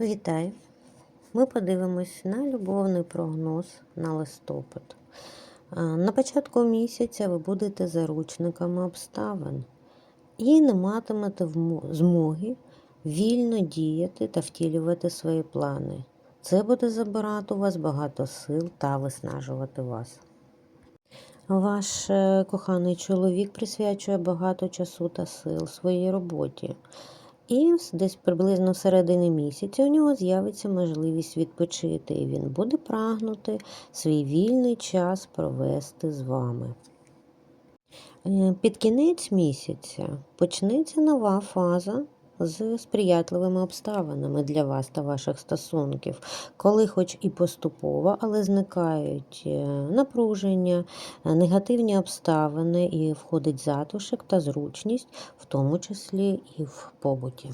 Вітаю! Ми подивимось на любовний прогноз на листопад. На початку місяця ви будете заручниками обставин і не матимете змоги вільно діяти та втілювати свої плани. Це буде забирати у вас багато сил та виснажувати вас. Ваш е, коханий чоловік присвячує багато часу та сил своїй роботі. І десь приблизно в середині місяця у нього з'явиться можливість відпочити, і він буде прагнути свій вільний час провести з вами. Е, Під кінець місяця почнеться нова фаза з сприятливими обставинами для вас та ваших стосунків, коли, хоч і поступово, але зникають е, напруження, е, негативні обставини і входить затишок та зручність, в тому числі і в побуті.